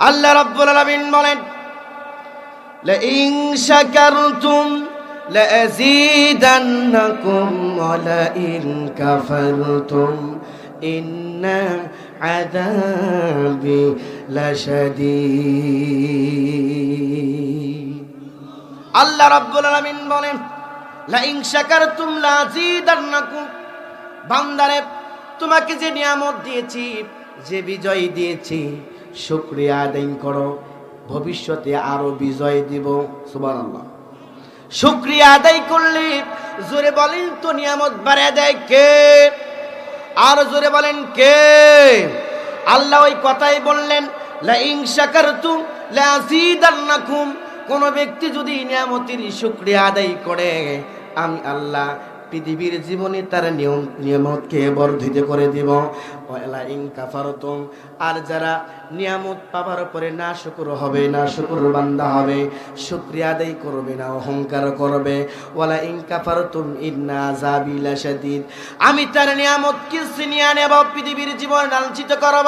আল্লাহ রাব্বুল আলামিন বলেন لئن شكرتم لأزيدنكم ولئن كفرتم إن عذابي لشديد আল্লাহ রাব্বুল আলামিন বলেন লাইন শাকারতুম লাযীদান্নাকুম বান্দারে তোমাকে যে নিয়ামত দিয়েছি যে বিজয় দিয়েছি শুকরিয়া আদায় করো। ভবিষ্যতে আরও বিজয় দিব। সুবহানাল্লাহ। শুকরিয়া আদায় করলে জোরে বলেন তো নিয়ামত বাড়িয়ে দেয় কে? আর জোরে বলেন কে? আল্লাহ ওই কথাই বললেন কোন ব্যক্তি যদি নিয়ামতির শুক্রিয়া আদায় করে, আমি আল্লাহ পৃথিবীর জীবনে তার নিয়ম নিয়ামতকে বর্ধিত করে দিব। ওয়ালা ইন কাফারতুম, আর যারা নিয়ামত পাবার পরে না শুকুর হবে না শুকুর বান্দা হবে, শুক্রিয়া আদায় করবে না, অহংকার করবে। ওয়ালা ইন কাফারতুম, ইন্না আযাবি লাশাদীদ। আমি তার নিয়ামতকে ছিনিয়ে নেব, পৃথিবীর জীবন লাঞ্ছিত করব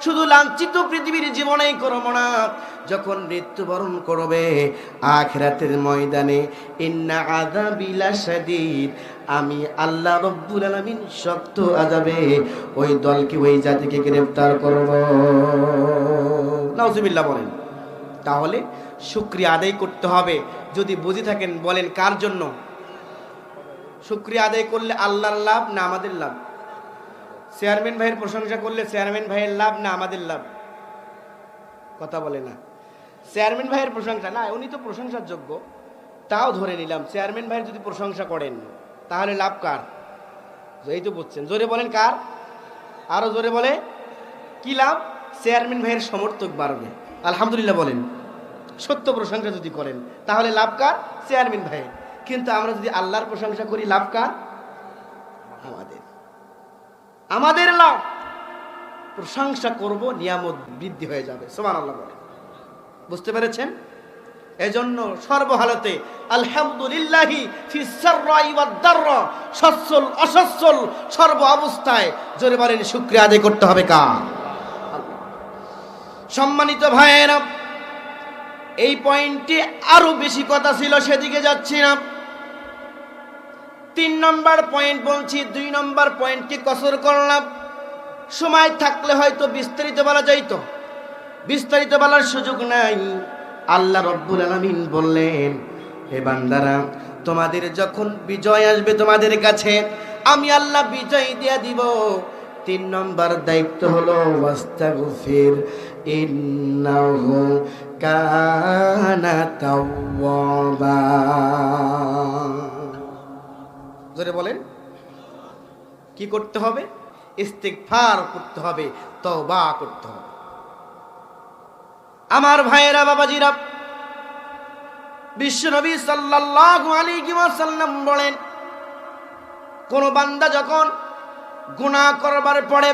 শুধু লাঞ্ছিত পৃথিবীর জীবনেই করব না। যখন মৃত্যুবরণ করবে, আখরাতের ময়দানে ইন্না আযাবিলা শাদীদ আমি আল্লাহ রব্বুল আলামিন শক্ত আযাবে ওই দলকে, ওই জাতিকে গ্রেফতার করব। নাউজুবিল্লাহ বলেন। তাহলে শুকরিয়া আদায় করতে হবে। যদি বুঝে থাকেন, বলেন কার জন্য? শুকরিয়া আদায় করলে আল্লাহর লাভ না আমাদের লাভ? চেয়ারম্যান ভাইয়ের প্রশংসা করলে চেয়ারম্যান ভাইয়ের লাভ না আমাদের লাভ? কথা বলে না। চেয়ারম্যান ভাইয়ের প্রশংসা, না, উনি তো প্রশংসার যোগ্য। তাও ধরে নিলাম, চেয়ারম্যান ভাইয়ের যদি প্রশংসা করেন, তাহলে লাভ কার? এই তো বুঝছেন। জোরে বলেন কার? আরও জোরে বলে। কি লাভ? চেয়ারম্যান ভাইয়ের সমর্থক বাড়বে। আলহামদুলিল্লাহ বলেন। সত্য প্রশংসা যদি করেন, তাহলে লাভ কার? চেয়ারম্যান ভাইয়ের। কিন্তু আমরা যদি আল্লাহর প্রশংসা করি, লাভ কার? আমাদের। আমাদের লাভ। প্রশংসা করব, নিয়ামত বৃদ্ধি হয়ে যাবে। সোমান আল্লাহ বলে বুঝতে পেরেছেন? এজন্য সর্বহালতে আলহামদুলিল্লাহি সচ্ছল, অসচ্ছল, সর্ব অবস্থায় জোরে বলেন শুক্রিয়া আদায় করতে হবে কা সম্মানিত ভাইয়েরা, এই পয়েন্টে আরও বেশি কথা ছিল, সেদিকে যাচ্ছি না। তিন নম্বর পয়েন্ট বলছি, দুই নম্বর পয়েন্টকে কসর করলাম? সময় থাকলে হয়তো বিস্তারিত বলা যাইতো। বিস্তারিত বলার সুযোগ নাই। আল্লাহ রব্বুল আলমিন বললেন, হে বান্দারা, তোমাদের যখন বিজয় আসবে তোমাদের কাছে, আমি আল্লাহ বিজয় দিয়ে দিব। তিন নম্বর দায়িত্ব হলো, ওয়াস্তাগফির, ইন্নাহু কানা তাওয়াবা। জোরে বলেন, কি করতে হবে? ইস্তিগফার করতে হবে, তওবা করতে হবে। আমার ভাইয়েরা, বাবাজিরা বিশ্বনবী সাল্লাল্লাহু আলাইহি ওয়াসাল্লাম বলেন, কোন বান্দা যখন গুনাহ করবার পরে,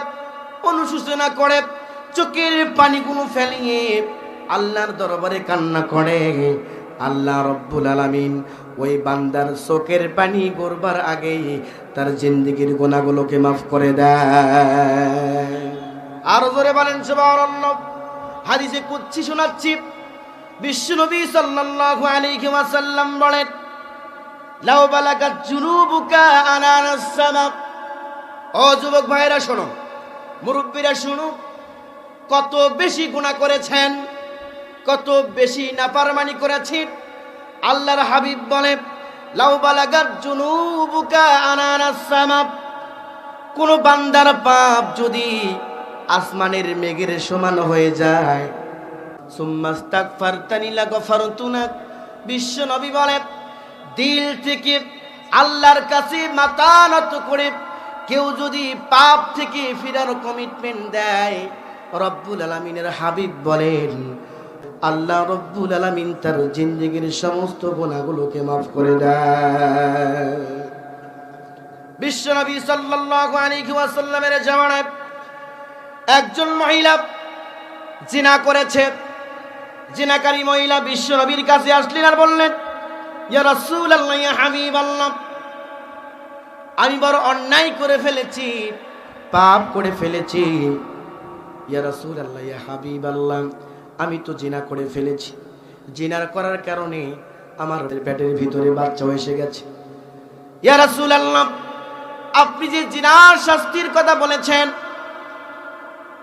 অনুশোচনা করে, চোখের পানিগুলো ফেলিয়ে আল্লাহর দরবারে কান্না করে আল্লাহ রব্বুল আলামিন ওই বান্দার চোখের পানি গড়বার আগেই তার জিন্দিগির গুণাগুলোকে মাফ করে দেয়। আরও জোরে বলেন, সুবহানাল্লাহ। হাদিসে কুচ্ছি শোনাচ্ছি। বিশ্বনবী সাল্লাল্লাহু আলাইহি ওয়াসাল্লাম বলেন, লাউ বালাকাত জুনুবুকা আনানাস সামা। ও যুবক ভাইরা শোনো, মুরব্বীরা শুনো কত বেশি গুনাহ করেছেন। কত বেশি নাফরমানি করেছেন আল্লাহর হাবিব বলে, লাউ বালাগাত জুনুবুকা আনানাস সামা। কোন বান্দার পাপ যদি আসমানের মেঘের সমান হয়ে যায়। বলে দিল থেকে আল্লাহর কাছে করে কেউ যদি পাপ থেকে ফিরার কমিটমেন্ট দেয় হাবিব বলেন আল্লাহ রব্বুল আলমিন তার জিন্দগির সমস্ত গুণাগুলোকে মাফ করে দেয় বিশ্বনবী ওয়াসাল্লামের জামানায় একজন মহিলা জিনা করেছে। জিনাকারী মহিলা বিশ্ব নবীর কাছে আসলেন আর বললেন আমি বড় অন্যায় করে ফেলেছি, পাপ করে ফেলেছি। ইয়া রাসূলুল্লাহ, ইয়া হাবিবাল্লাহ আমি তো জিনা করে ফেলেছি। জিনার করার কারণে আমার পেটের ভিতরে বাচ্চা এসে গেছে। ইয়া আপনি যে জিনার শাস্তির কথা বলেছেন,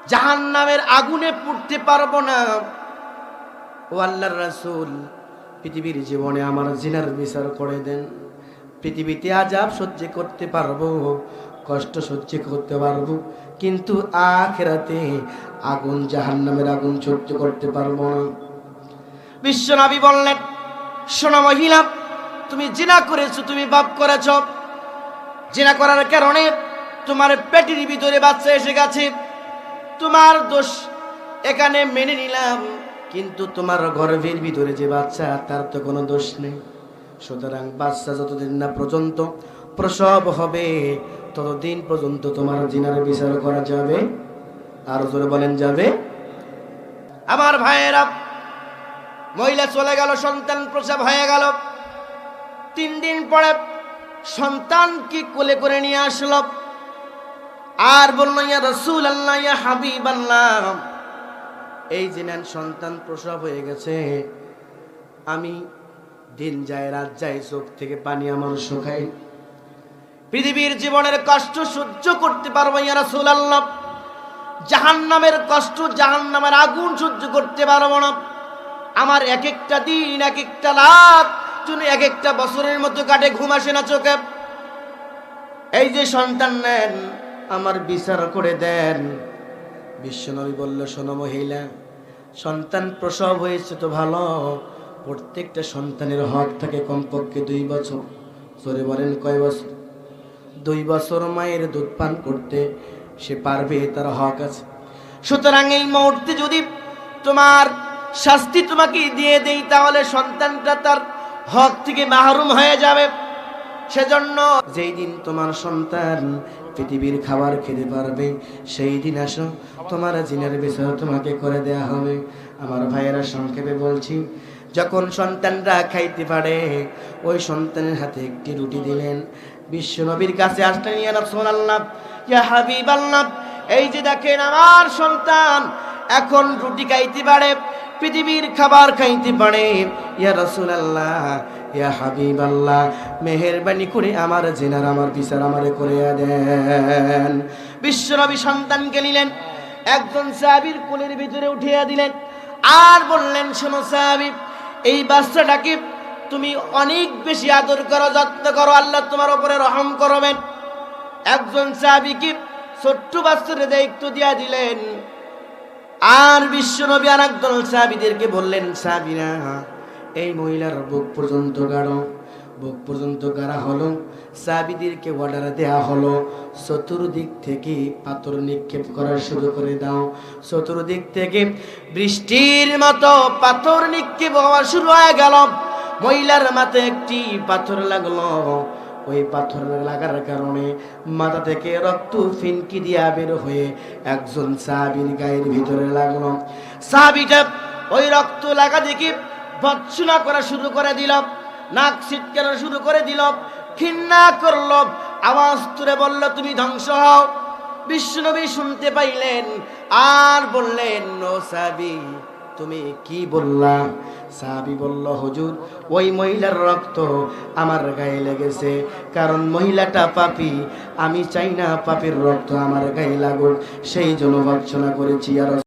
জাহান্নামের আগুনে পুড়তে পারব না। ও আল্লাহর রাসূল, পৃথিবীর জীবনে আমার জিনার বিচার করে দেন। পৃথিবীতে আজাব সহ্য করতে পারব, কষ্ট সহ্য করতে পারব। কিন্তু আখেরাতে আগুন, জাহান্নামের আগুন সহ্য করতে পারব না। বিশ্বনবী বললেন, শোনো মহিলা, তুমি জিনা করেছ, তুমি বাপ করেছ। জিনা করার কারণে তোমার পেটের ভিতরে বাচ্চা এসে গেছে। তোমার দোষ এখানে মেনে নিলাম, কিন্তু তোমার গর্ভের ভিতরে যে বাচ্চা, তার তো কোনো দোষ নেই। সুতরাং বাচ্চা যতদিন না পর্যন্ত প্রসব হবে ততদিন পর্যন্ত তোমার জিনার বিচার করা যাবে। আর জোরে বলেন, যাবে। আমার ভাইয়েরা, মহিলা চলে গেল, সন্তান প্রসব হয়ে গেল। তিন দিন পরে সন্তান কি কোলে করে নিয়ে আসলো। আর বলল, ইয়া রসুল আল্লাহ ইয়া হাবিব আল্লাহ এই যে নেন, সন্তান প্রসব হয়ে গেছে। আমি দিন যায়, রাত যায়, চোখ থেকে পানি আমার শুকাই পৃথিবীর জীবনের কষ্ট সহ্য করতে পারব ইয়া রসুল আল্লাহ জাহান্নামের কষ্ট, জাহান্নামের আগুন সহ্য করতে পারব না। আমার এক একটা দিন এক একটা রাত জন্য এক একটা বছরের মতো কাটে ঘুম আসে না চোখে। এই যে সন্তান নেন, আমার বিচার করে দেন। বিশ্বনবী বলল, শোনো মহিলা, সন্তান প্রসব হয়েছে তো ভালো। প্রত্যেকটা সন্তানের হক থাকে কমপক্ষে দুই বছর। জোরে বলেন কয় বছর? দুই বছর মায়ের দুধ পান করতে সে পারবে তার হক আছে। সুতরাং এই মুহূর্তে যদি তোমার শাস্তি তোমাকে দিয়ে দেই, তাহলে সন্তানটা তার হক থেকে মাহরুম হয়ে যাবে। সেজন্য যেই দিন তোমার সন্তান পৃথিবীর খাবার খেতে পারবে, সেই দিন আসো, তোমার জিনের বিষয় তোমাকে করে দেয়া হবে। আমার ভাইয়েরা সংক্ষেপে বলছি, যখন সন্তানরা খাইতে পারে, ওই সন্তানের হাতে একটি রুটি দিলেন বিশ্ব নবীর কাছে আসলেন, ইয়া রাসূলুল্লাহ, ইয়া হাবিবাল্লাহ, এই যে দেখেন আমার সন্তান, এখন রুটি খাইতে পারে, পৃথিবীর খাবার খাইতে পারে। ইয়া রাসূলুল্লাহ, ইয়া হাবিবাল্লাহ, মেহেরবানি করে আমার জেনার আমার বিচার আমারে করে দেন। বিশ্বনবী সন্তানকে নিলেন, একজন সাহাবীর কোলের ভিতরে উঠিয়ে দিলেন আর বললেন, শোনো সাহাবী, এই বাচ্চাটাকে তুমি অনেক বেশি আদর করো, যত্ন করো, আল্লাহ তোমার উপরে রহম করবেন। একজন সাহাবীকে ছোট্ট বাচ্চারে দায়িত্ব দিয়া দিলেন। আর বিশ্বনবী আর একদল সাহাবীদেরকে বললেন, সাহাবীরা, এই মহিলার বুক পর্যন্ত গাড়ো বুক পর্যন্ত গাড়া হলো। সাহাবীদেরকে অর্ডার দেয়া হলো, চতুর্দিক থেকে পাথর নিক্ষেপ করা শুরু করে দাও। চতুর্দিক থেকে বৃষ্টির মতো পাথর নিক্ষেপ হওয়া শুরু হয়ে গেল। মহিলার মাথায় একটি পাথর লাগল। ওই পাথর লাগার কারণে মাথা থেকে রক্ত ফিনকি দিয়া বের হয়ে একজন সাহাবির গায়ের ভিতরে লাগল। সাহাবিটা ওই রক্ত লাগা দেখি ভৎসনা করা শুরু করে দিল, নাক ছিটকানো শুরু করে দিল, ঘৃণা করল, আওয়াজ তুলে বলল, তুমি ধ্বংস হও। বিষ্ণুনবী শুনতে পাইলেন আর বললেন, নো সাবি তুমি কি বললা? সাহাবি বলল, হুজুর, ওই মহিলার রক্ত আমার গায়ে লেগেছে। কারণ মহিলাটা পাপি, আমি চাই না পাপির রক্ত আমার গায়ে লাগুক। সেই জন্য ভর্সনা করেছি আর